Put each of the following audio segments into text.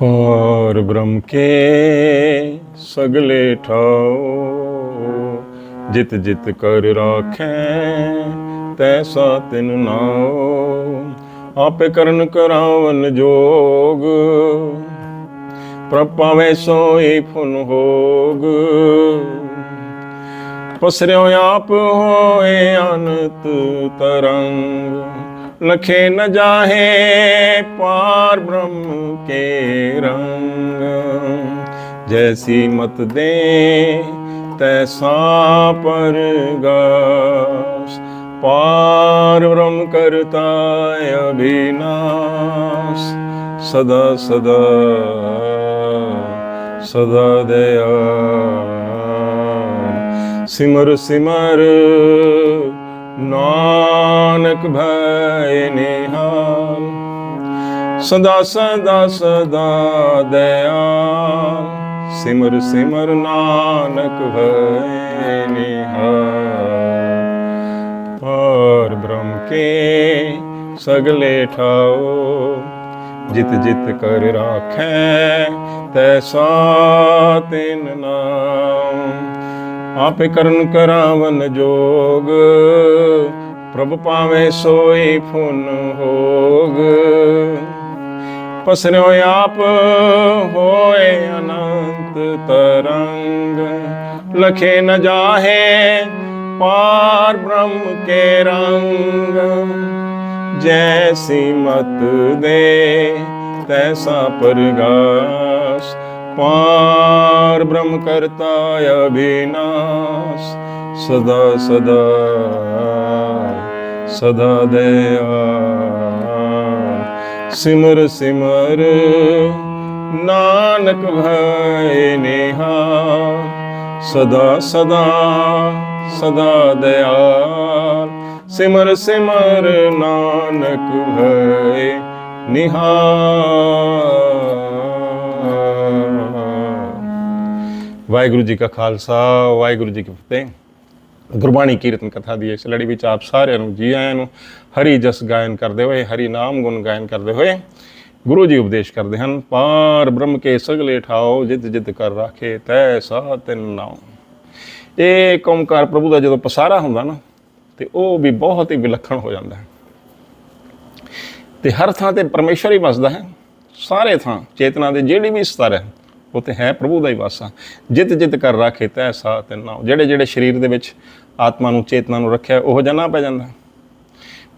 ਪਰ ਬ੍ਰਹਮ ਕੇ ਸਗਲੇ ਠਾਓ ਜਿਤ ਜਿਤ ਕਰ ਰਾਖੈ ਤੈਸਾ ਤਿਨ ਨਾਉ। ਆਪੇ ਕਰਨ ਕਰਾਵਨ ਜੋਗ ਪ੍ਰਪਾਵੇ ਸੋਈ ਫੁਨ ਹੋਗ। ਪਸਰਿਓ ਆਪ ਹੋਏ ਅਨੰਤ ਤਰੰਗ। ਲਖੇ ਨ ਜਾਹੇ ਪਾਰ ਬ੍ਰਹਮ ਕੇ ਰੰਗ। ਜੈਸੀ ਮਤ ਦੇ ਤੈਸਾ ਪਰਗਾਸ। ਪਾਰ ਬ੍ਰਹਮ ਕਰਤਾ ਅਭਿਨਾਸ਼। ਸਦਾ ਸਦਾ ਸਦਾ ਦਇਆ। ਸਿਮਰ ਸਿਮਰ ਨਾਨਕ ਭੈ ਨਿਹਾਲ, ਸਦਾ ਸਦਾ ਸਦਾ ਦਇਆ ਸਿਮਰ ਸਿਮਰ ਨਾਨਕ ਭੈ ਨਿਹਾਲ। ਪਰ ਬ੍ਰਹਮ ਕੇ ਸਗਲੇ ਠਾਓ, ਜਿਤ ਜਿਤ ਕਰ ਰਾਖੈ, ਤੈਸਾ ਤਿਨ ਨਾਮ ਆਪੇ ਕਰਨ ਕਰਾਵਨ ਜੋਗ ਪ੍ਰਭ ਪਾਵੇ ਸੋਈ ਫੁਨ ਹੋਗ। ਪਸਰਿਓ ਆਪ ਹੋਏ ਅਨੰਤ ਤਰੰਗ। ਲਖੇ ਨ ਜਾਹੇ ਪਾਰ ਬ੍ਰਹਮ ਕੇ ਰੰਗ। ਜੈਸੀ ਮਤ ਦੇ ਤੈਸਾ ਪਰਗਾਸ। ਪਾਰ ਬ੍ਰਹਮ ਕਰਤਾ ਅਭਿਨਾਸ਼। ਸਦਾ ਸਦਾ ਸਦਾ ਦਇਆ। ਸਿਮਰ ਸਿਮਰ, ਨਾਨਕ ਭੈ ਨਿਹਾ। ਸਦਾ ਸਦਾ ਸਦਾ ਦਇਆਲ ਸਿਮਰ ਸਿਮਰ, ਨਾਨਕ ਭੈ ਨਿਹਾਲ ਵਾਹਿਗੁਰੂ ਜੀ ਕਾ ਖਾਲਸਾ, ਵਾਹਿਗੁਰੂ ਜੀ ਕੀ ਫਤਿਹ। ਗੁਰਬਾਣੀ, ਕੀਰਤਨ, ਕਥਾ ਦੀ ਇਸ ਲੜੀ ਵਿੱਚ ਆਪ ਸਾਰਿਆਂ ਨੂੰ ਜੀ ਆਇਆਂ ਨੂੰ ਹਰੀ ਜਸ ਗਾਇਨ ਕਰਦੇ ਹੋਏ, ਹਰੀ ਨਾਮ ਗੁਣ ਗਾਇਨ ਕਰਦੇ ਹੋਏ ਗੁਰੂ ਜੀ ਉਪਦੇਸ਼ ਕਰਦੇ ਹਨ, ਪਾਰ ਬ੍ਰਹਮ ਕੇ ਸਗਲੇ ਠਾਓ, ਜਿਤ ਜਿਤ ਕਰ ਰਾਖੇ, ਤੈ ਸਾ ਤਿਨ ਨਾਉ। ਇਹ ਓਮਕਾਰ ਪ੍ਰਭੂ ਦਾ ਜਦੋਂ ਪਸਾਰਾ ਹੁੰਦਾ ਨਾ, ਤੇ ਉਹ ਵੀ ਬਹੁਤ ਹੀ ਵਿਲੱਖਣ ਹੋ ਜਾਂਦਾ ਹੈ। ਤੇ ਹਰ ਥਾਂ ਤੇ ਪਰਮੇਸ਼ਰ ਹੀ ਵਸਦਾ ਹੈ, ਸਾਰੇ ਥਾਂ ਚੇਤਨਾ ਦੇ ਜਿਹੜੀ ਵੀ ਸਤਰ ਹੈ ਉਹ ਤੇ ਹੈ ਪ੍ਰਭੂ ਦਾ ਹੀ ਵਾਸਾ। ਜਿਤ ਜਿਤ ਕਰ ਰਾਖੇ ਤੈ ਸਾ ਤਿਨ ਜਿਹੜੇ ਜਿਹੜੇ ਸਰੀਰ ਦੇ ਵਿੱਚ ਆਤਮਾ ਨੂੰ, ਚੇਤਨਾ ਨੂੰ ਰੱਖਿਆ, ਉਹ ਜਨਾ ਪੈ ਜਾਂਦਾ।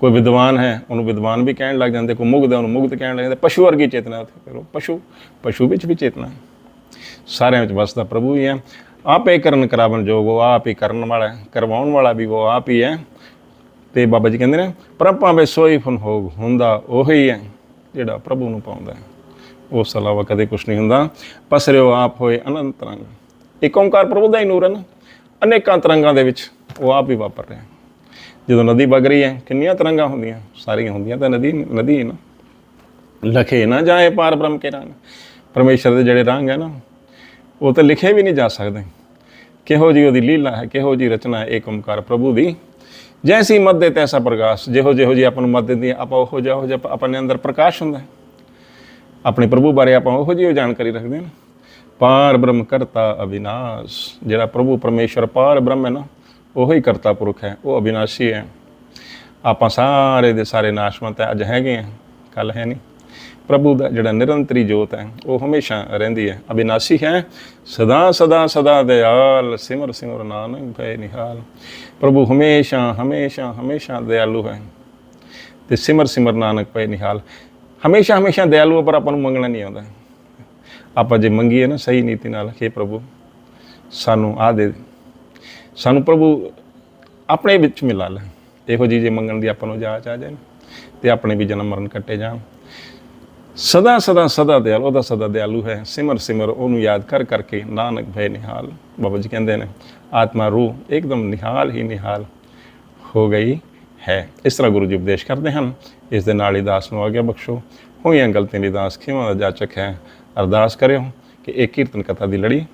ਕੋਈ ਵਿਦਵਾਨ ਹੈ, ਉਹਨੂੰ ਵਿਦਵਾਨ ਵੀ ਕਹਿਣ ਲੱਗ ਜਾਂਦੇ। ਕੋਈ ਮੁਗਧ ਹੈ, ਉਹਨੂੰ ਮੁਗਧ ਕਹਿਣ ਲੱਗ ਜਾਂਦੇ। ਪਸ਼ੂ ਵਰਗੀ ਚੇਤਨਾ ਉੱਥੇ। ਕਰੋ ਪਸ਼ੂ ਪਸ਼ੂ ਵਿੱਚ ਵੀ ਚੇਤਨਾ ਸਾਰਿਆਂ ਵਿੱਚ ਵਸਦਾ ਪ੍ਰਭੂ ਹੀ ਹੈ। ਆਪੇ ਕਰਨ ਕਰਾਵਨ ਜੋਗ ਉਹ, ਆਪ ਹੀ ਕਰਨ ਵਾਲਾ ਕਰਵਾਉਣ ਵਾਲਾ ਵੀ ਉਹ ਆਪ ਹੀ ਹੈ। ਤੇ ਬਾਬਾ ਜੀ ਕਹਿੰਦੇ ਨੇ ਪ੍ਰਭਾ ਭਾਵੇਂ ਸੋਈ ਫਨ ਹੋਗ ਹੁੰਦਾ, ਉਹੀ ਹੈ ਜਿਹੜਾ ਪ੍ਰਭੂ ਨੂੰ ਪਾਉਂਦਾ ਹੈ। ਉਸ ਤੋਂ ਇਲਾਵਾ ਕਦੇ ਕੁਝ ਨਹੀਂ ਹੁੰਦਾ। ਪਸਰਿਓ ਆਪ ਹੋਏ ਅਨੰਤ ਰੰਗ ਇੱਕ ਓੰਕਾਰ ਪ੍ਰਭੂ ਦਾ ਹੀ ਨੂਰ ਹੈ ਨਾ ਅਨੇਕਾਂ ਤਰੰਗਾਂ ਦੇ ਵਿੱਚ ਉਹ ਆਪ ਹੀ ਵਾਪਰ ਰਿਹਾ। ਜਦੋਂ ਨਦੀ ਵਗ ਰਹੀ ਹੈ, ਕਿੰਨੀਆਂ ਤਰੰਗਾਂ ਹੁੰਦੀਆਂ? ਸਾਰੀਆਂ ਹੁੰਦੀਆਂ ਤਾਂ ਨਦੀ ਨਦੀ ਹੈ ਨਾ। ਲਖੇ ਨਾ ਜਾਏ ਪਾਰ ਬ੍ਰਹਮ ਕੇ ਰੰਗ। ਪਰਮੇਸ਼ਰ ਦੇ ਜਿਹੜੇ ਰੰਗ ਹੈ ਨਾ, ਉਹ ਤਾਂ ਲਿਖੇ ਵੀ ਨਹੀਂ ਜਾ ਸਕਦੇ। ਕਿਹੋ ਜੀ ਉਹਦੀ ਲੀਲਾ ਹੈ, ਕਿਹੋ ਜੀ ਰਚਨਾ ਹੈ ਏਕ ਓੰਕਾਰ ਪ੍ਰਭੂ ਦੀ। ਜੈਸੀ ਮਤ ਦੇ ਤੈਸਾ ਪ੍ਰਕਾਸ਼ ਜਿਹੋ ਜਿਹੋ ਜੀ ਆਪਾਂ ਨੂੰ ਮਤ ਦਿੰਦੀ ਆਪਾਂ ਉਹੋ ਜਿਹਾ, ਉਹ ਜਿਹਾ ਆਪਣੇ ਅੰਦਰ ਪ੍ਰਕਾਸ਼ ਹੁੰਦਾ ਹੈ। ਆਪਣੇ ਪ੍ਰਭੂ ਬਾਰੇ ਆਪਾਂ ਉਹੋ ਜਿਹੀ ਜਾਣਕਾਰੀ ਰੱਖਦੇ ਹਾਂ ਪਾਰ ਬ੍ਰਹਮ ਕਰਤਾ ਅਵਿਨਾਸ਼। ਜਿਹੜਾ ਪ੍ਰਭੂ ਪਰਮੇਸ਼ਰ ਪਾਰ ਬ੍ਰਹਮ ਹੈ ਨਾ, ਉਹੋ ਹੀ ਕਰਤਾ ਪੁਰਖ ਹੈ, ਉਹ ਅਵਿਨਾਸ਼ੀ ਹੈ। ਆਪਾਂ ਸਾਰੇ ਦੇ ਸਾਰੇ ਨਾਸ਼ਵੰਤ ਅੱਜ ਹੈਗੇ ਆ ਕੱਲ ਹੈ ਨਹੀਂ। ਪ੍ਰਭੂ ਦਾ ਜਿਹੜਾ ਨਿਰੰਤਰੀ ਜੋਤ ਹੈ, ਉਹ ਹਮੇਸ਼ਾ ਰਹਿੰਦੀ ਹੈ। ਅਬਿਨਾਸ਼ੀ ਹੈ, ਸਦਾ ਸਦਾ ਸਦਾ ਦਿਆਲ ਸਿਮਰ ਸਿਮਰ ਨਾਨਕ ਭੈ ਨਿਹਾਲ। ਪ੍ਰਭੂ ਹਮੇਸ਼ਾ ਹਮੇਸ਼ਾ ਹਮੇਸ਼ਾ ਦਿਆਲੂ ਹੈ ਤੇ ਸਿਮਰ ਸਿਮਰ ਨਾਨਕ ਭੈ ਨਿਹਾਲ। ਹਮੇਸ਼ਾ ਹਮੇਸ਼ਾ ਦਿਆਲੂ ਪਰ ਆਪਾਂ ਨੂੰ ਮੰਗਣਾ ਨਹੀਂ ਆਉਂਦਾ। ਆਪਾਂ ਜੇ ਮੰਗੀਏ ਨਾ ਸਹੀ ਨੀਤੀ ਨਾਲ ਕਿ ਪ੍ਰਭੂ ਸਾਨੂੰ ਆ ਦੇ ਸਾਨੂੰ ਪ੍ਰਭੂ ਆਪਣੇ ਵਿੱਚ ਮਿਲਾ ਲੈ। ਇਹੋ ਜੀ ਜੇ ਮੰਗਣ ਦੀ ਆਪਾਂ ਨੂੰ ਜਾਚ ਆ ਜਾਏ ਨਾ, ਤੇ ਆਪਣੇ ਵੀ ਜਨਮ ਮਰਨ ਕੱਟੇ ਜਾਣ। ਸਦਾ ਸਦਾ ਸਦਾ ਦਿਆਲ ਉਹਦਾ ਸਦਾ ਦਿਆਲੂ ਹੈ। ਸਿਮਰ ਸਿਮਰ ਉਹਨੂੰ ਯਾਦ ਕਰ ਕਰਕੇ ਨਾਨਕ ਭੈ ਨਿਹਾਲ। ਬਾਬਾ ਜੀ ਕਹਿੰਦੇ ਨੇ ਆਤਮਾ ਰੂਹ ਇੱਕਦਮ ਨਿਹਾਲ ਹੀ ਨਿਹਾਲ ਹੋ ਗਈ। ਹੈ। ਇਸ ਤਰ੍ਹਾਂ ਗੁਰੂ ਜੀ ਉਪਦੇਸ਼ ਕਰਦੇ ਹਨ, ਇਸ ਦੇ ਨਾਲ ਹੀ ਦਾਸ ਨੂੰ ਆਗਿਆ ਬਖਸ਼ੋ। ਹੋਈਆਂ ਗਲਤੀਆਂ ਦੀ ਦਾਸ ਖਿਮਾ ਦਾ ਜਾਚਕ ਹੈ। ਅਰਦਾਸ ਕਰਿਓ ਕਿ ਇਹ ਕੀਰਤਨ ਕਥਾ ਦੀ ਲੜੀ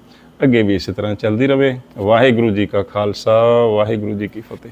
ਅੱਗੇ ਵੀ ਇਸੇ ਤਰ੍ਹਾਂ ਚੱਲਦੀ ਰਵੇ। ਵਾਹਿਗੁਰੂ ਜੀ ਕਾ ਖਾਲਸਾ, ਵਾਹਿਗੁਰੂ ਜੀ ਕੀ ਫਤਿਹ।